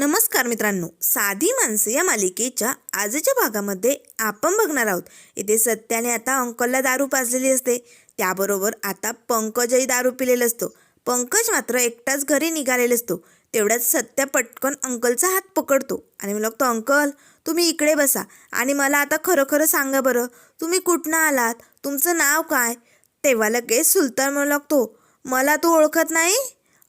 नमस्कार मित्रांनो. साधी माणसं या मालिकेच्या आजच्या भागामध्ये आपण बघणार आहोत. इथे सत्याने आता अंकलला दारू पाजलेली असते. त्याबरोबर आता पंकजही दारू पिलेला असतो. पंकज मात्र एकटाच घरी निघालेला असतो. तेवढ्यात सत्या पटकन अंकलचा हात पकडतो आणि मला लागतो अंकल तुम्ही इकडे बसा आणि मला आता खरं खरं सांगा बरं तुम्ही कुठनं आलात? तुमचं नाव काय? तेव्हा लगेच सुलतान म्हणू लागतो मला तू ओळखत नाही?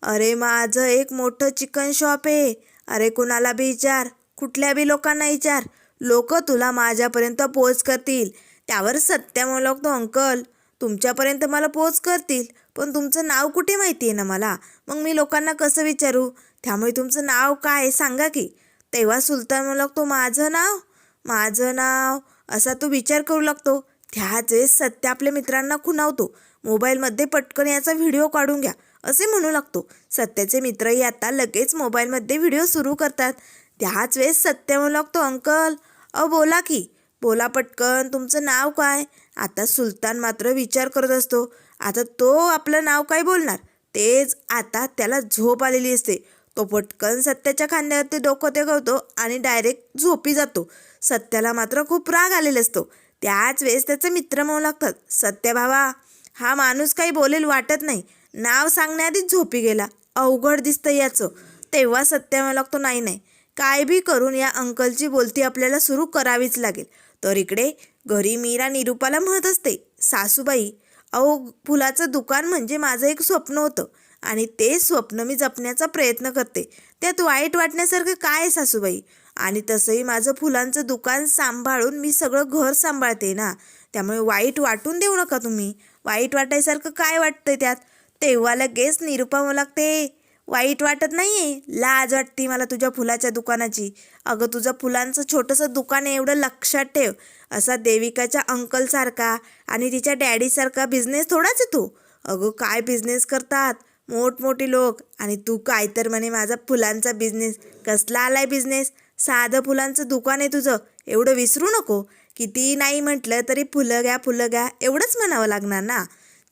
अरे माझं एक मोठं चिकन शॉप आहे. अरे कुणाला बी विचार कुठल्या बी लोकांना विचार. लोक तुला माझ्यापर्यंत पोच करतील. त्यावर सत्या म्हणू लागतो अंकल. तुमच्यापर्यंत मला पोच करतील. पण तुमचं नाव कुठे माहिती आहे ना मला? मग मी लोकांना कसं विचारू? त्यामुळे तुमचं नाव काय आहे सांगा की. तेव्हा सुलतान म्हणू लागतो माझं नाव? माझं नाव? असा तो विचार करू लागतो. त्याच वेळेस सत्य आपल्या मित्रांना खुणावतो. मोबाईलमध्ये पटकन याचा व्हिडिओ काढून घ्या. असे म्हणू लागतो. सत्याचे मित्रही आता लगेच मोबाईलमध्ये व्हिडिओ सुरू करतात. त्याच वेळेस सत्य म्हणू लागतो अंकल अ बोला की. बोला पटकन तुमचं नाव काय? आता सुलतान मात्र विचार करत असतो. आता तो आपलं नाव काय बोलणार? तेच आता त्याला झोप आलेली असते. तो पटकन सत्याच्या खांद्यावरती डोकं करतो आणि डायरेक्ट झोपी जातो. सत्याला मात्र खूप राग आलेला असतो. त्याच वेळेस त्याचे मित्र म्हणू लागतात सत्य भावा हा माणूस काही बोलेल वाटत नाही. नाव सांगण्याआधीच झोपी गेला. अवघड दिसतं याचं. तेव्हा सत्य मला लागतो नाही नाही. काय बी करून या अंकलची बोलती आपल्याला सुरू करावीच लागेल. तर इकडे घरी मीरा निरूपाला म्हणत असते सासूबाई अहो फुलाचं दुकान म्हणजे माझं एक स्वप्न होतं आणि ते स्वप्न मी जपण्याचा प्रयत्न करते. त्यात वाईट वाटण्यासारखं काय आहे सासूबाई? आणि तसंही माझं फुलांचं दुकान सांभाळून मी सगळं घर सांभाळते ना. त्यामुळे वाईट वाटून देऊ नका तुम्ही. वाईट वाटायसारखं काय वाटतंय त्यात? तेव्हा लगेच निरुपा मला लागते वाईट वाटत नाही लाज वाटते मला तुझ्या फुलाच्या दुकानाची. अगं तुझं फुलांचं छोटंसं दुकान आहे एवढं लक्षात ठेव. असा देविकाच्या अंकलसारखा आणि तिच्या डॅडीसारखा बिझनेस थोडाच आहे तू. अगं काय बिझनेस करतात? मोठमोठे लोक. आणि तू काय तर म्हणे माझा फुलांचा बिझनेस कसला आलाय बिझनेस साधं फुलांचं दुकान आहे तुझं. एवढं विसरू नको. किती नाही म्हटलं तरी फुलं घ्या फुलं घ्या एवढंच म्हणावं लागणार ना?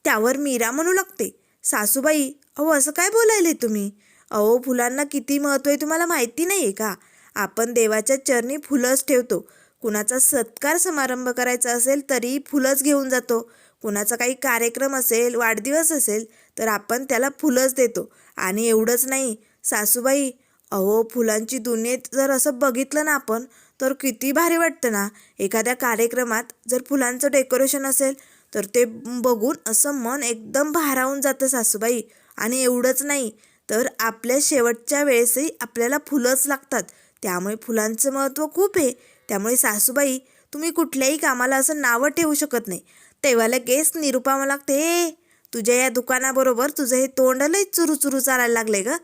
त्यावर मीरा म्हणू लागते सासूबाई अहो असं काय बोलायले तुम्ही? अहो फुलांना किती महत्त्व आहे तुम्हाला माहिती नाही आहे का? आपण देवाच्या चरणी फुलंच ठेवतो. कुणाचा सत्कार समारंभ करायचा असेल तरी फुलंच घेऊन जातो. कुणाचा काही कार्यक्रम असेल वाढदिवस असेल तर आपण त्याला फुलंच देतो. आणि एवढंच नाही. सासूबाई अहो फुलांची दुनियेत जर असं बघितलं ना आपण तर किती भारी वाटतं ना? एखाद्या कार्यक्रमात जर फुलांचं डेकोरेशन असेल तर ते बघून असं मन एकदम भारावून जातं सासूबाई. आणि एवढंच नाही तर आपल्या शेवटच्या वेळेसही आपल्याला फुलंच लागतात. त्यामुळे फुलांचं महत्त्व खूप आहे. त्यामुळे सासूबाई तुम्ही कुठल्याही कामाला असं नावं ठेवू शकत नाही. तेव्हा लगेच निरुपा मला लागते तुझ्या या दुकानाबरोबर तुझं हे तोंड चुरू चुरू चालायला लागले ग.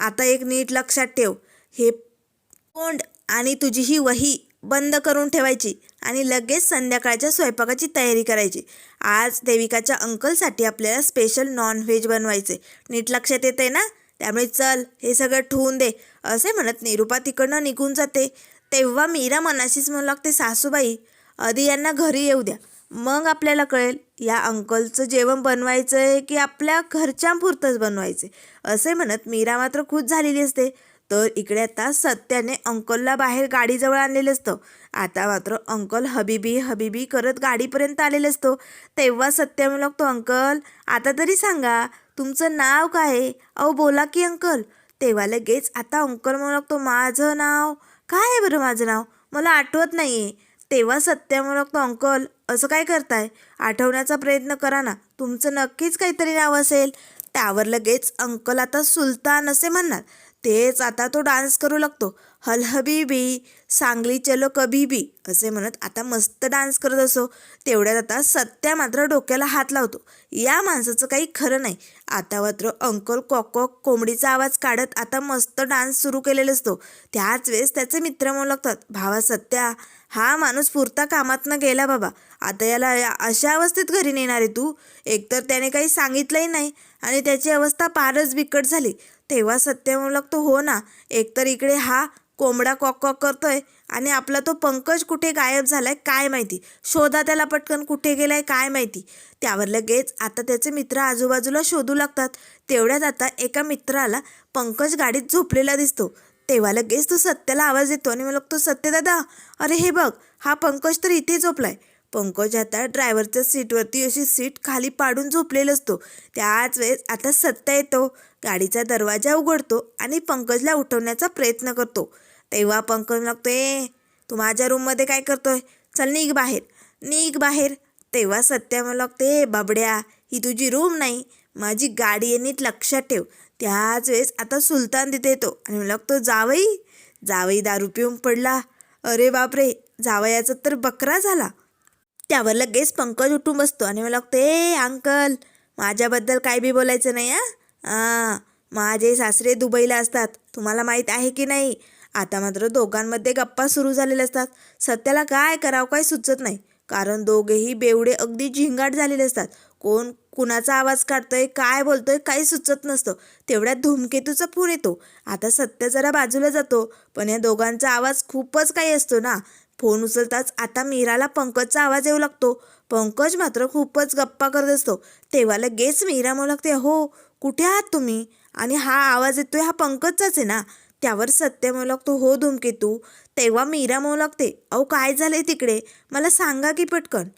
आता एक नीट लक्षात ठेव. हे तोंड आणि तुझी ही वही बंद करून ठेवायची आणि लगेच संध्याकाळच्या स्वयंपाकाची तयारी करायची. आज देविकाच्या अंकलसाठी आपल्याला स्पेशल नॉनव्हेज बनवायचे नीट लक्षात येते ना? त्यामुळे चल हे सगळं ठेवून दे. असे म्हणत निरुपा तिकडनं निघून जाते. तेव्हा मीरा मनाशीच म्हणू लागते सासूबाई आधी यांना घरी येऊ द्या. मग आपल्याला कळेल या अंकलचं जेवण बनवायचं आहे की आपल्या घरच्यांपुरतंच बनवायचे असे म्हणत मीरा मात्र खुश झालेली असते. तर इकडे आता सत्याने अंकलला बाहेर गाडीजवळ आणलेलं असतं. आता मात्र अंकल हबीबी हबीबी करत गाडीपर्यंत आलेलं असतो. तेव्हा सत्य म्हणू लागतो अंकल आता तरी सांगा तुमचं नाव काय आहे? अहो बोला की अंकल. तेव्हा लगेच आता अंकल म्हणू लागतो माझं नाव? काय आहे बरं माझं नाव? मला आठवत नाही आहे तेव्हा सत्य म्हणू लागतो अंकल असं काय करताय? आठवण्याचा प्रयत्न करा ना. तुमचं नक्कीच काहीतरी नाव असेल. त्यावर लगेच अंकल आता सुलतान असे म्हणणार. तेच आता तो डान्स करू लागतो. हलहबी बी सांगली चलो कभी बी असे म्हणत आता मस्त डान्स करत असो. तेवढ्यात आता सत्या मात्र डोक्याला हात लावतो. या माणसाचं काही खरं नाही. आता मात्र अंकल कॉक कॉक कोंबडीचा आवाज काढत आता मस्त डान्स सुरू केलेला असतो. त्याच वेळेस त्याचे मित्र म्हणू लागतात भावा सत्या हा माणूस पुरता कामातनं गेला बाबा. आता याला या- अशा अवस्थेत घरी नेणार आहे तू? एकतर त्याने काही सांगितलंही नाही आणि त्याची अवस्था फारच बिकट झाली. तेव्हा सत्य म्हणू लागतो हो ना एकतर इकडे हा कोंबडा कॉक कॉक करतोय. आणि आपला तो पंकज कुठे गायब झालाय काय माहिती? शोधा त्याला पटकन कुठे गेलाय काय माहिती? त्यावर लगेच आता त्याचे मित्र आजूबाजूला शोधू लागतात. तेवढ्यात आता एका मित्राला पंकज गाडीत झोपलेला दिसतो. तेव्हा लगेच तो सत्याला आवाज येतो आणि मला तो सत्य दादा अरे हे बघ हा पंकज तर इथे झोपलाय. पंकज आता ड्रायव्हरच्या सीटवरती अशी सीट खाली पाडून झोपलेला असतो. त्याच वेळेस आता सत्ता येतो गाडीचा दरवाजा उघडतो आणि पंकजला उठवण्याचा प्रयत्न करतो. तेव्हा पंकज लागतोय तू माझ्या रूममध्ये काय करतोय? चल निघ बाहेर. निघ बाहेर. तेव्हा सत्या मला लागते बाबड्या ही तुझी रूम नाही माझी गाडी आहे नीट लक्षात ठेव. त्याच वेळेस आता सुलतान तिथे येतो आणि मला लागतो जावई जावई दारू पिऊन पडला. अरे बापरे जावयाचा तर बकरा झाला. त्यावर लगेच पंकज उठून बसतो आणि मला लागतो ए अंकल माझ्याबद्दल काय बी बोलायचं नाही आ हां माझे सासरे दुबईला असतात तुम्हाला माहीत आहे की नाही? आता मात्र दोघांमध्ये गप्पा सुरू झालेल्या असतात. सत्याला काय करावं काय सुचत नाही. कारण दोघेही बेवडे अगदी झिंगाट झालेले असतात. कोण कुणाचा आवाज काढतोय काय बोलतोय काही सुचत नसतं. तेवढ्यात धूमकेतूचा फोन येतो. आता सत्य जरा बाजूला जातो. पण या दोघांचा आवाज खूपच काही असतो ना. फोन उचलताच आता मीराला पंकजचा आवाज येऊ लागतो. पंकज मात्र खूपच गप्पा करत असतो. तेव्हा लगेच मीरा म्हणू लागते हो कुठे आहात तुम्ही? आणि हा आवाज येतोय हा पंकजचाच आहे ना. त्यावर सत्य म्हणू लागतो हो धूमकेतू तेव्हा मीरा म्हणू लागते अहो काय झालंय तिकडे? मला सांगा की पटकन.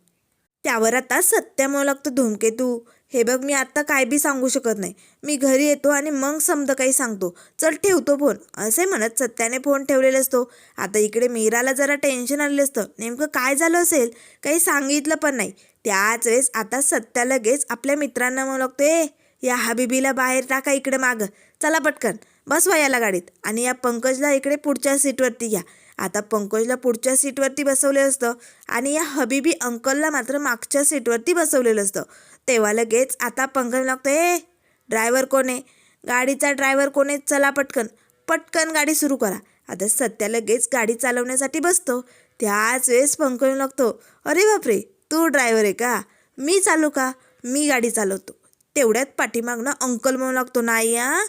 त्यावर आता सत्य म्हणू लागतं धूमकेतू हे बघ मी आत्ता काय बी सांगू शकत नाही. मी घरी येतो आणि मग समद काही सांगतो. चल ठेवतो फोन. असे म्हणत सत्याने फोन ठेवलेला असतो. आता इकडे मीराला जरा टेन्शन आलेलं असतं. नेमकं काय झालं असेल? काही सांगितलं पण नाही. त्याच वेळेस आता सत्या लगेच आपल्या मित्रांना म्हणू लागतो ए या हबीबीला बाहेर टाका इकडे मागं. चला पटकन. बसवा याला गाडीत. आणि या पंकजला इकडे पुढच्या सीटवरती घ्या. आता पंकजला पुढच्या सीटवरती बसवलेलं असतं आणि या हबीबी अंकलला मात्र मागच्या सीटवरती बसवलेलं असतं. तेव्हा लगेच आता पंकज लागतो ए ड्रायव्हर कोण आहे? गाडीचा ड्रायव्हर कोण आहे? चला पटकन. पटकन गाडी सुरू करा. आता सत्या लगेच गाडी चालवण्यासाठी बसतो. त्याच वेळेस पंकज लागतो अरे बापरे तू ड्रायव्हर आहे का? मी चालू का? मी गाडी चालवतो. तेवढ्यात पाठीमागनं अंकल म्हणू लागतो नाही हा.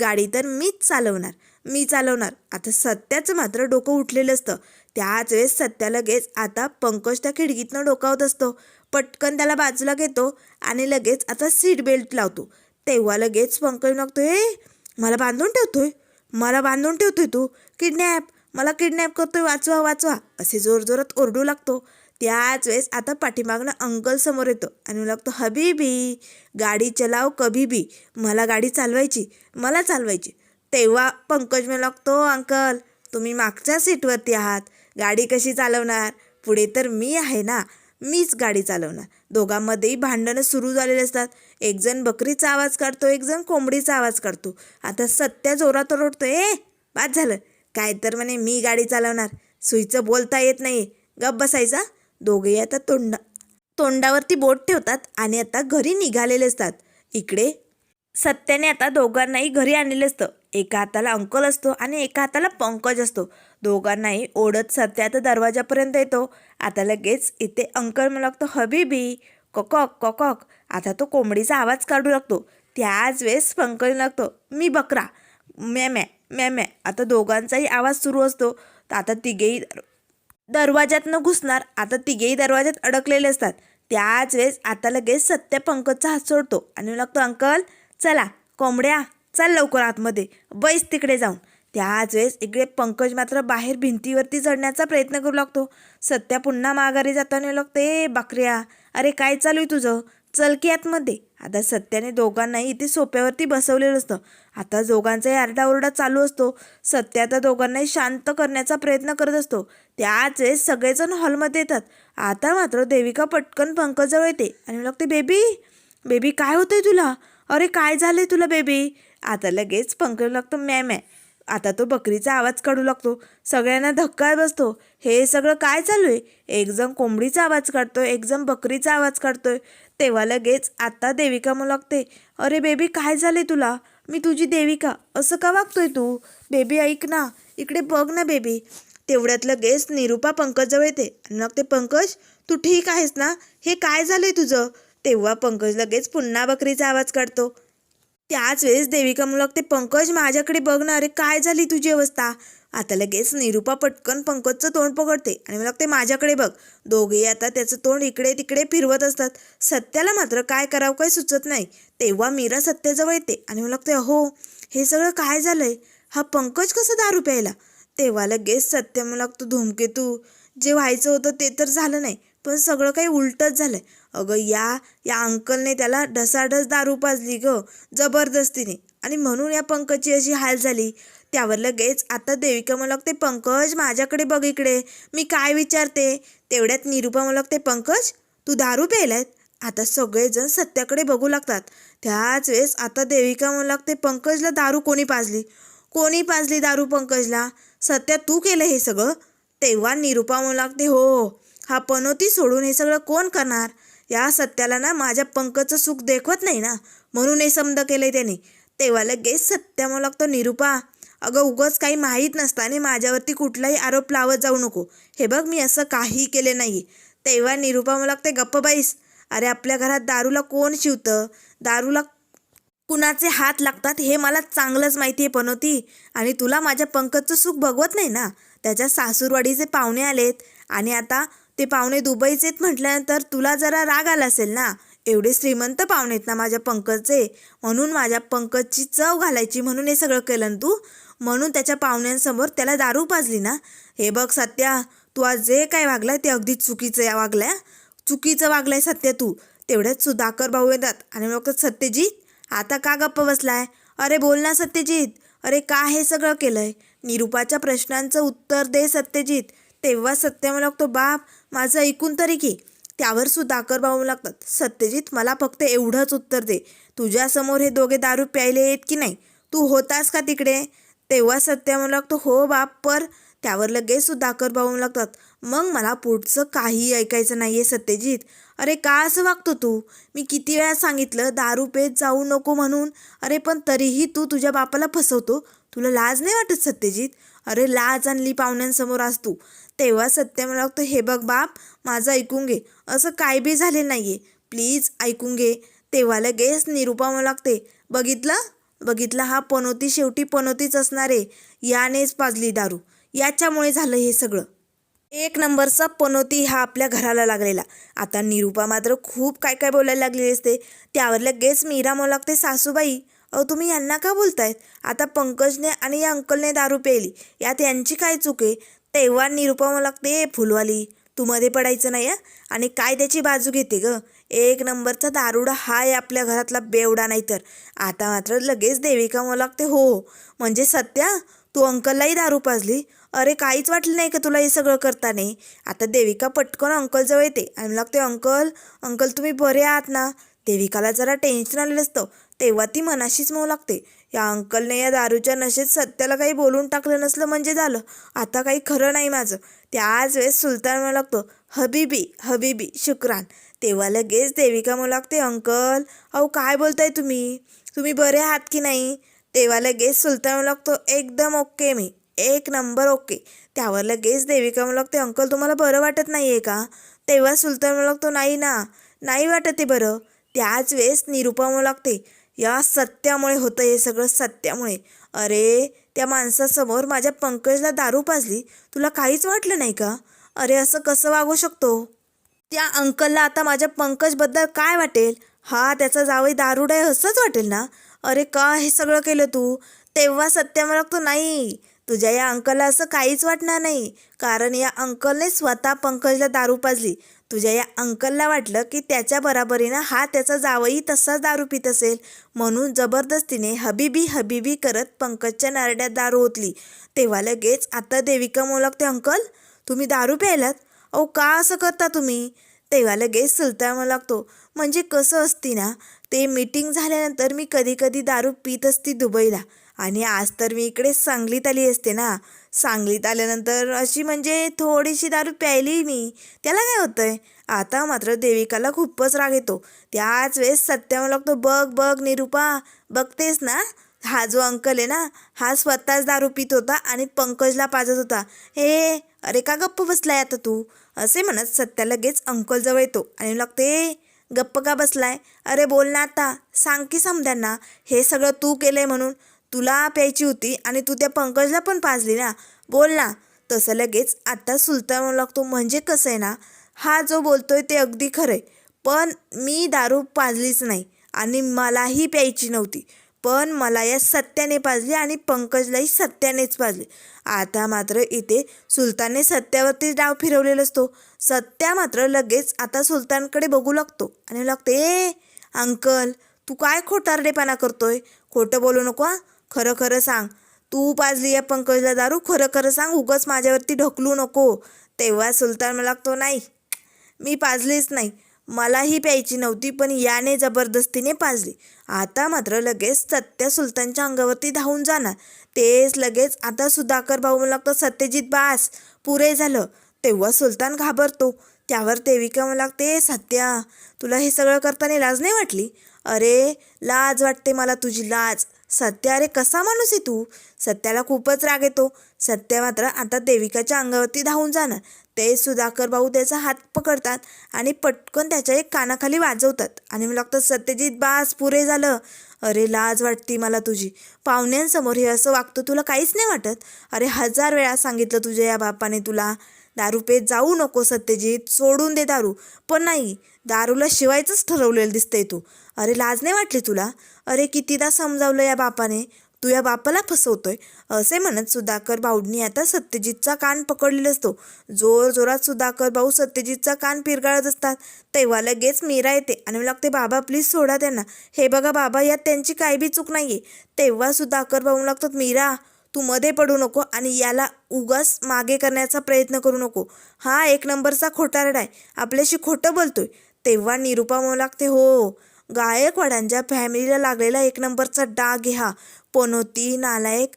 गाडी तर मीच चालवणार मी चालवणार. आता सत्याचं मात्र डोकं उठलेलं असतं. त्याच वेळेस सत्या लगेच आता पंकज त्या खिडकीतनं डोकावत असतो. पटकन त्याला बाजूला घेतो आणि लगेच आता सीट बेल्ट लावतो. तेव्हा लगेच पंकज लागतोय ए मला बांधून ठेवतोय मला बांधून ठेवतोय तू. किडनॅप मला किडनॅप करतोय वाचवा वाचवा. असे जोरजोरात ओरडू लागतो. त्याच वेळेस आता पाठीमागनं अंकल समोर येतो आणि लागतो हबीबी गाडी चलाव कभी बी मला गाडी चालवायची मला चालवायची. तेव्हा पंकज मला लागतो अंकल तुम्ही मागच्या सीटवरती आहात गाडी कशी चालवणार? पुढे तर मी आहे ना मीच गाडी चालवणार. दोघांमध्येही भांडणं सुरू झालेले असतात. एकजण बकरीचा आवाज काढतो एकजण कोंबडीचा आवाज काढतो. आता सत्या जोरात ओरडतो ए बाद झालं. काय तर म्हणे मी गाडी चालवणार. सुईचं बोलता येत नाही गप बसायचा दोघेही आता तोंडा तोंडावरती बोट ठेवतात आणि आता घरी निघालेले असतात. इकडे सत्याने आता दोघांनाही घरी आणलेलं असतं. एका हाताला अंकल असतो आणि एका हाताला पंकज असतो. दोघांनाही ओढत सत्या आता दरवाजापर्यंत येतो. आता लगेच इथे अंकल मला लागतो हबीबी कोकॉक कोकॉक आता तो कोंबडीचा आवाज काढू लागतो. त्याच वेळेस पंकज लागतो मी बकरा. मॅ मॅ मॅ मॅ आता दोघांचाही आवाज सुरू असतो. तर आता तिघेही दरवाज्यातनं घुसणार. आता तिघेही दरवाज्यात अडकलेले असतात. त्याच वेळेस आता लगेच सत्य पंकजचा हात सोडतो आणि लागतो अंकल चला कोंबड्या चल लवकर आतमध्ये. बैस तिकडे जाऊन. त्याच वेळेस इकडे पंकज मात्र बाहेर भिंतीवरती चढण्याचा प्रयत्न करू लागतो. सत्या पुन्हा माघारी जाताना लागतो ए बकऱ्या अरे काय चालू आहे तुझं? चल की आतमध्ये. आता सत्याने दोघांनाही इथे सोप्यावरती बसवलेलं असतं. आता दोघांचाही आरडाओरडा चालू असतो. सत्य आता दोघांनाही शांत करण्याचा प्रयत्न करत असतो. त्याच वेळेस सगळेजण हॉलमध्ये येतात. आता मात्र देविका पटकन पंकजवळ येते आणि लागते बेबी बेबी काय होतंय तुला? अरे काय झालंय तुला बेबी? आता लगेच पंकज लागतो मॅम आहे आता तो बकरीचा आवाज काढू लागतो. सगळ्यांना धक्का बसतो. हे सगळं काय चालू आहे? एकजण कोंबडीचा आवाज काढतोय एकजण बकरीचा आवाज काढतोय. तेव्हा लगेच आता देविका मग लागते अरे बेबी काय झाले तुला? मी तुझी देविका. असं का वागतोय तू? बेबी ऐक ना. इकडे बघ ना बेबी. तेवढ्यात लगेच निरुपा पंकजजवळ येते. आणि मग ते पंकज तू ठीक आहेस ना? हे काय झालंय तुझं? तेव्हा पंकज लगेच पुन्हा बकरीचा आवाज काढतो. त्याच वेळेस देविका म्हणू लागते पंकज माझ्याकडे बघ ना अरे काय झाली तुझी अवस्था? आता लगेच निरुपा पटकन पंकजचं तोंड पकडते आणि मला लागते माझ्याकडे बघ. दोघेही आता त्याचं तोंड इकडे तिकडे फिरवत असतात. सत्याला मात्र काय करावं काही सुचत नाही. तेव्हा मीरा सत्याजवळ येते आणि मला लागते अहो हे सगळं काय झालंय? हा पंकज कसा दारू प्यायला? तेव्हा लगेच सत्य मला लागतो धूमकेतू. जे व्हायचं होतं ते तर झालं नाही. पण सगळं काही उलटच झालंय. अगं या या अंकलने त्याला ढसाढस दारू पाजली ग जबरदस्तीने. आणि म्हणून या पंकजची अशी हाल झाली. त्यावर लगेच आता देविका मला लागते पंकज माझ्याकडे बघ इकडे. मी काय विचारते? तेवढ्यात निरुपा मला लागते पंकज तू दारू प्यायलायत? आता सगळेजण सत्याकडे बघू लागतात. त्याच वेळेस आता देविका मला लागते पंकजला दारू कोणी पाजली? कोणी पाजली दारू पंकजला? सत्या तू केलं हे सगळं? तेव्हा निरुपा म्हणू लागते हो, हो हा पनोती सोडून हे सगळं कोण करणार? या सत्याला ना माझ्या पंकजचं सुख देखवत नाही ना? म्हणून हे समद केलंय त्याने. तेव्हा लगेच सत्या मला लागतो निरुपा अगं उगच काही माहीत नसताना माझ्यावरती कुठलाही आरोप लावत जाऊ नको. हे बघ मी असं काही केले नाही. तेव्हा निरुपा मला लागते गप्प बाईस अरे आपल्या घरात दारूला कोण शिवतं? दारूला कुणाचे हात लागतात हे मला चांगलंच माहिती आहे पनोती. आणि तुला माझ्या पंकजचं सुख भगवत नाही ना? त्याच्या सासूरवाडीचे पाहुणे आलेत. आणि आता ते पाहुणे दुबईचेत म्हटल्यानंतर तुला जरा राग आला असेल ना? एवढे श्रीमंत पाहुणे आहेत ना माझ्या पंकजचे. म्हणून माझ्या पंकजची चव घालायची म्हणून हे सगळं केलं ना तू? म्हणून त्याच्या पाहुण्यांसमोर त्याला दारू पाजली ना? हे बघ सत्या तू आज जे काय वागलाय ते अगदी चुकीचं वागलंय. चुकीचं वागलंय सत्य तू. तेवढ्याच सुधाकर भाऊ येतात आणि मग सत्यजित आता का गप्प बसलाय? अरे बोल ना सत्यजित. अरे का हे सगळं केलंय? निरुपाच्या प्रश्नांचं उत्तर दे सत्यजित. तेव्हा सत्य मला लागतो बाप माझं ऐकून तरी की त्यावर सुद्धा आकर भाऊ लागतात. सत्यजित मला फक्त एवढंच उत्तर दे. तुझ्यासमोर हे दोघे दारू प्यायले आहेत की नाही? तू होतास का तिकडे? तेव्हा सत्य म्हणू लागतो हो बाप पर. त्यावर लगेच सुधाकर भाऊ लागतात. मग मला पुढचं काही ऐकायचं नाही आहे सत्यजित. अरे का असं वागतो तू? मी किती वेळा सांगितलं दारू पेत जाऊ नको म्हणून. अरे पण तरीही तू तुझ्या बापाला फसवतो. तुला लाज नाही वाटत सत्यजित? अरे लाज आणली पाहुण्यांसमोर आज तू. तेव्हा सत्य मला लागतो हे बघ बाप माझं ऐकून घे. असं काय बी झाले नाही आहे प्लीज ऐकून घे. तेव्हा लगेच निरुपा मला लागते बघितलं? बघितलं हा पनोती शेवटी पनोतीच असणार आहे. यानेच पाजली दारू. याच्यामुळे झालं हे सगळं. एक नंबरचा पनोती हा आपल्या घराला लागलेला. आता निरुपा मात्र खूप काय काय बोलायला लागलेली असते. त्यावर लगेच मीरा म्हणू लागते सासूबाई अहो तुम्ही यांना का बोलतायत? आता पंकजने आणि या अंकलने दारू प्यायली. यात यांची काय चूक आहे? तेव्हा निरुपा लागते फुलवाली तू मध्ये पडायचं नाही हं? आणि काय त्याची बाजू घेते ग. एक नंबरचा दारुडा हा आहे आपल्या घरातला बेवडा नाही तर. आता मात्र लगेच देविका मला लागते हो, हो म्हणजे सत्या तू अंकललाही दारू पाजली? अरे काहीच वाटलं नाही का तुला हे सगळं करताना? आता देविका पटकन अंकलजवळ येते आणि लागते अंकल अंकल तुम्ही बरे आहात ना? देविकाला जरा टेन्शन आलेलं असतं तेव्हा ती मनाशीच म्हणू लागते या अंकलने या दारूच्या नशेत सत्याला काही बोलून टाकलं नसलं म्हणजे झालं. आता काही खरं नाही माझं. त्याच वेळेस सुलतान म्हणू लागतो हबीबी हबीबी शुक्रान. तेव्हा लगेच देविका म्हणू लागते अंकल अहो काय बोलताय तुम्ही? तुम्ही बरे आहात की नाही? तेव्हा लगेच सुलतान म्हणू लागतो एकदम ओके मी. एक नंबर ओके. त्यावर लगेच देविका म्हणू लागते अंकल तुम्हाला बरं वाटत नाही आहे का? तेव्हा सुलतान म्हणू लागतो नाही ना. नाही वाटत आहे बरं. त्याच वेळेस निरूपा म्हणू लागते या सत्यामुळे होतं हे सगळं सत्यामुळे. अरे त्या माणसासमोर माझ्या पंकजला दारू पाजली. तुला काहीच वाटलं नाही का? अरे असं कसं वागू शकतो? त्या अंकलला आता माझ्या पंकजबद्दल काय वाटेल? हा त्याचा जावई दारुडा आहे असंच वाटेल ना? अरे का हे सगळं केलं तू? तेव्हा सत्य मला लागतो नाही. तुझ्या या अंकलला असं काहीच वाटणार नाही. कारण या अंकलने स्वतः पंकजला दारू पाजली. तुझ्या या अंकलला वाटलं की त्याच्या बराबरीनं हा त्याचा जावई तसाच दारू पित असेल. म्हणून जबरदस्तीने हबीबी हबीबी करत पंकजच्या नारड्यात दारू ओतली. तेव्हा लगेच आता देविका मोलकते लागते अंकल तुम्ही दारू प्यायलात? अहो का असं करता तुम्ही? तेव्हा लगेच सुलतान म्हणू लागतो म्हणजे कसं असती ना ते मीटिंग झाल्यानंतर मी कधी कधी दारू पित असती दुबईला. आणि आज तर मी इकडे सांगलीत आली असते ना. सांगलीत आल्यानंतर अशी म्हणजे थोडीशी दारू प्यायली मी. त्याला काय होतंय? आता मात्र देविकाला खूपच राग येतो. त्याच वेळेस सत्यावर लागतो बघ बघ निरुपा बघतेस ना? हा जो अंकल आहे ना हा स्वतःच दारू पित होता आणि पंकजला पाजत होता. हे अरे का गप्प बसलाय आता तू? असे म्हणत सत्या लगेच अंकलजवळ येतो आणि लागते गप्प का बसलाय? अरे बोल ना आता. सांग की समध्यांना हे सगळं तू केलंय म्हणून. तुला प्यायची होती आणि तू त्या पंकजला पण पाजली ना. बोल ना. तसं लगेच आता सुलतान लागतो म्हणजे कसं आहे ना हा जो बोलतोय ते अगदी खरंय. पण मी दारू पाजलीच नाही आणि मलाही प्यायची नव्हती. पण मला या सत्याने पाजली आणि पंकजलाही सत्यानेच पाजली. आता मात्र इथे सुलतानने सत्यावरती डाव फिरवलेला असतो. सत्या मात्र लगेच आता सुलतानकडे बघू लागतो आणि लागते ए अंकल तू काय खोटारडेपणा करतोय? खोटं बोलू नको हा. खरं खरं सांग. तू पाजली या पंकजला दारू? खरं खरं सांग उगच माझ्यावरती ढकलू नको. तेव्हा सुलतान मला तो नाही. मी पाजलीच नाही. मलाही प्यायची नव्हती पण याने जबरदस्तीने पाजली. आता मात्र लगेच सत्य सुलतानच्या अंगावरती धावून जाणार. तेच लगेच आता सुधाकर भाऊ मला लागतं सत्यजित बास पुरे झालं. तेव्हा सुलतान घाबरतो. त्यावर देविका मला लागते सत्या तुला हे सगळं करताना लाज नाही वाटली? अरे लाज वाटते मला तुझी लाज. सत्य अरे कसा माणूस आहे तू? सत्याला खूपच राग येतो. सत्य मात्र आता देविकाच्या अंगावरती धावून जाणार ते सुधाकर भाऊ त्याचा हात पकडतात आणि पटकन त्याच्या एक कानाखाली वाजवतात. आणि मला लागतं सत्यजित बास पुरे झालं. अरे लाज वाटती मला तुझी. पाहुण्यांसमोर हे असं वागतं तुला काहीच नाही वाटत. अरे हजार वेळा सांगितलं तुझ्या या बापाने तुला. दारू पेत जाऊ नको सत्यजित सोडून दे दारू. पण नाही दारूला शिवायचंच ठरवलेलं दिसतंय तू. अरे लाज नाही वाटली तुला? अरे कितीदा समजावलं या बापाने? तू या बापाला फसवतोय. असे म्हणत सुधाकर भाऊंनी आता सत्यजितचा कान पकडलेला असतो जोर जोरात सुधाकर भाऊ सत्यजितचा कान पिरगाळत असतात. तेव्हा लगेच मीरा येते आणि मला लागते बाबा प्लीज सोडा त्यांना. हे बघा बाबा यात त्यांची काय बी चूक नाहीये. तेव्हा सुधाकर भाऊ लागतात मीरा तू मध्ये पडू नको आणि याला उगाच मागे करण्याचा प्रयत्न करू नको. हा एक नंबरचा खोटारडा आहे. आपल्याशी खोटं बोलतोय. तेव्हा निरुपा म्हणू लागते हो गायकवाडांच्या फॅमिलीला लागलेला एक नंबरचा डाग हा. पनोती नालायक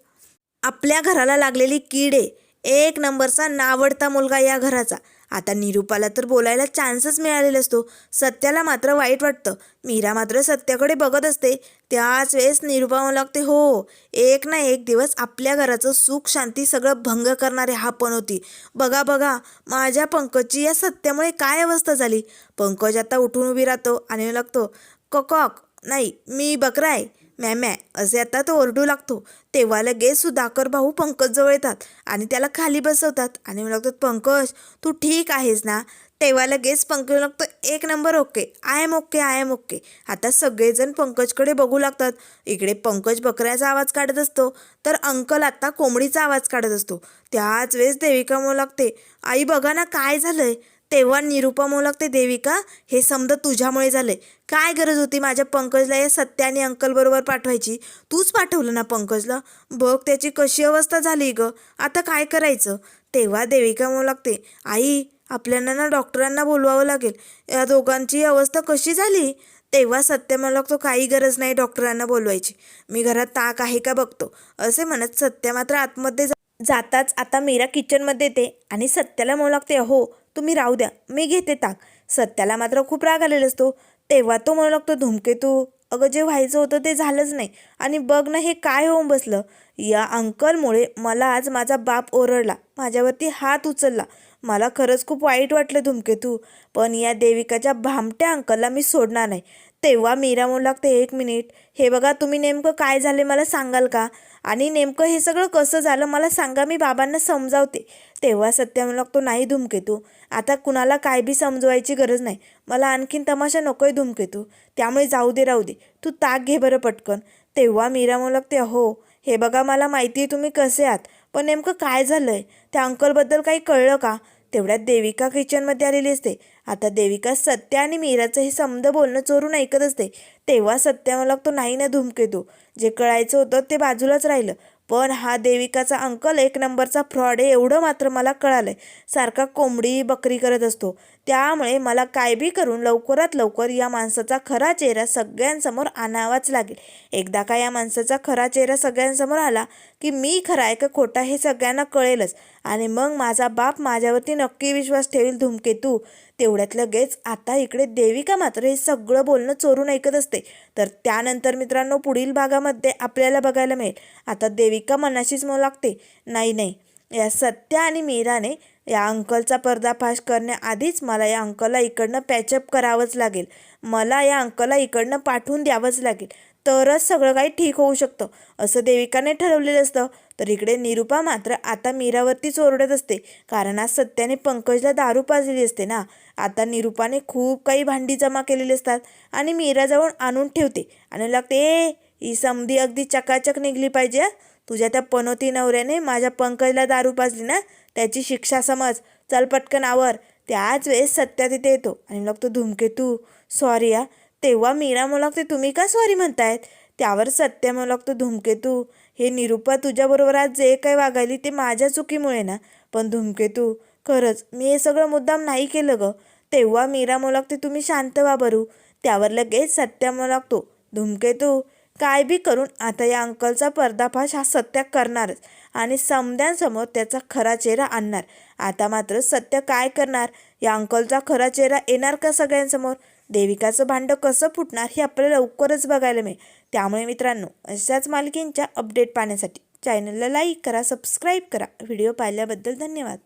आपल्या घराला लागलेली किडे एक नंबरचा नावडता मुलगा या घराचा. आता निरुपाला तर बोलायला चान्सच मिळालेला असतो. सत्याला मात्र वाईट वाटतं. मीरा मात्र सत्याकडे बघत असते. त्याच वेळेस निरुपा म्हणू लागते हो एक ना एक दिवस आपल्या घराचं सुख शांती सगळं भंग करणारे हा पण होती. बघा बघा माझ्या पंकजची या सत्यामुळे काय अवस्था झाली? पंकज आता उठून उभी राहतो आणि लागतो कॉक नाही मी बकरा आहे. मॅ असे आता तो ओरडू लागतो. तेव्हा लगेच सुधाकर भाऊ पंकजजवळ येतात आणि त्याला खाली बसवतात आणि म्हणू लागतात पंकज तू ठीक आहेस ना? तेव्हा लगेच पंकज लागतो एक number okay I'm okay I'm okay. आता सगळेजण पंकजकडे बघू लागतात. इकडे पंकज बकऱ्याचा आवाज काढत असतो तर अंकल आता कोंबडीचा आवाज काढत असतो. त्याच वेळेस देविका म्हणू लागते आई बघा ना काय झालंय? तेव्हा निरुपा ते लागते देविका हे समजा तुझ्यामुळे झाले. काय गरज होती माझ्या पंकजला या सत्याने आणि अंकलबरोबर पाठवायची? तूच पाठवलं ना पंकजला? बघ त्याची कशी अवस्था झाली ग. आता काय करायचं? तेव्हा देविका म्हणू लागते आई आपल्याला ना डॉक्टरांना बोलवावं लागेल. या दोघांची अवस्था कशी झाली? तेव्हा सत्य म्हणू लागतो काही गरज नाही डॉक्टरांना बोलवायची. मी घरात ताक आहे का बघतो. असे म्हणत सत्य मात्र आतमध्ये जाताच आता मीरा किचनमध्ये येते आणि सत्याला म्हणू लागते अहो तुम्ही राहू द्या मी घेते ताक. सत्याला मात्र खूप राग आलेला असतो. तेव्हा तो म्हणू लागतो धुमकेतू अगं जे व्हायचं होतं ते झालंच नाही. आणि बघ ना हे काय होऊन बसलं. या अंकलमुळे मला आज माझा बाप ओरडला. माझ्यावरती हात उचलला. मला खरंच खूप वाईट वाटलं धुमकेतू पण या देविकाच्या भामट्या अंकलला मी सोडणार नाही. तेव्हा मीरा म्हणू लागते एक मिनिट. हे बघा तुम्ही नेमकं काय झाले मला सांगाल का? आणि नेमकं हे सगळं कसं झालं मला सांगा मी बाबांना समजावते. तेव्हा सत्या म्हणू लागतो नाही धूमकेतू. आता कुणाला काय बी समजवायची गरज नाही. मला आणखीन तमाशा नकोय धूमकेतू. त्यामुळे जाऊ दे राहू दे. तू ताक घे बरं पटकन. तेव्हा मीरा म्हणू लागते हो हे बघा मला माहिती आहे तुम्ही कसे आहात. पण नेमकं काय झालं आहे त्या अंकलबद्दल काही कळलं का? तेवढ्यात देविका किचनमध्ये आलेली असते. आता देविका सत्य आणि मीराचं हे समद बोलणं चोरून ऐकत असते. तेव्हा सत्या मला तो नाही ना धुमकेतू जे कळायचं होतं ते बाजूलाच राहिलं. पण हा देविकाचा अंकल एक नंबरचा फ्रॉड आहे एवढं मात्र मला कळालंय. सारखा कोंबडी बकरी करत असतो. त्यामुळे मला काय बी करून लवकरात लवकर या माणसाचा खरा चेहरा सगळ्यांसमोर आणावाच लागेल. एकदा का या माणसाचा खरा चेहरा सगळ्यांसमोर आला की मी खरा आहे का खोटा हे सगळ्यांना कळेलच. आणि मग माझा बाप माझ्यावरती नक्की विश्वास ठेवील धुमकेतू तेवढ्यात लगेच आता इकडे देविका मात्र हे सगळं बोलणं चोरून ऐकत असते. तर त्यानंतर मित्रांनो पुढील भागामध्ये आपल्याला बघायला मिळेल. आता देविका मनाशीच मग लागते? नाही नाही. या सत्या आणि मीराने या अंकलचा पर्दाफाश करण्याआधीच मला या अंकलला इकडनं पॅचअप करावंच लागेल. मला या अंकलला इकडनं पाठवून द्यावंच लागेल. तरच सगळं काही ठीक होऊ शकतं. असं देविकाने ठरवलेलं असतं. तर इकडे निरुपा मात्र आता मीरावरतीच ओरडत असते. कारण आज सत्याने पंकजला दारू पाजलेली असते ना. आता निरुपाने खूप काही भांडी जमा केलेली असतात आणि मीराजवळ आणून ठेवते. आणि लागते ए ही समधी अगदी चकाचक निघली पाहिजे तुझ्या त्या पनोती नवऱ्याने माझ्या पंकजला दारू पाजली ना. त्याची शिक्षा समज चल पटकन आवर. त्याच वेळेस सत्या तिथे येतो. आणि मग तो धूमकेतू सॉरी या तेव्हा मीरा म्हणू तुम्ही का सॉरी म्हणतायत? त्यावर सत्य म्हणू लागतो धूमकेतू हे निरूपा तुझ्याबरोबर आज जे काही वागायली ते माझ्या चुकीमुळे ना. पण धूमकेतू खरंच मी हे सगळं मुद्दाम नाही केलं ग. तेव्हा मीरा म्हणू तुम्ही शांत वाबरू बरू. त्यावर लगेच सत्य म्हणू लागतो धूमकेतू काय बी करून आता या अंकलचा पर्दाफाश हा सत्य करणारच आणि समद्यांसमोर त्याचा खरा चेहरा आणणार. आता मात्र सत्य काय करणार? या अंकलचा खरा चेहरा येणार का सगळ्यांसमोर? देविकाचं भांडं कसं फुटणार हे आपल्याला लवकरच बघायला मिळेल. त्यामुळे मित्रांनो अशाच मालकींच्या अपडेट पाहण्यासाठी चॅनलला लाईक करा सबस्क्राईब करा. व्हिडिओ पाहिल्याबद्दल धन्यवाद.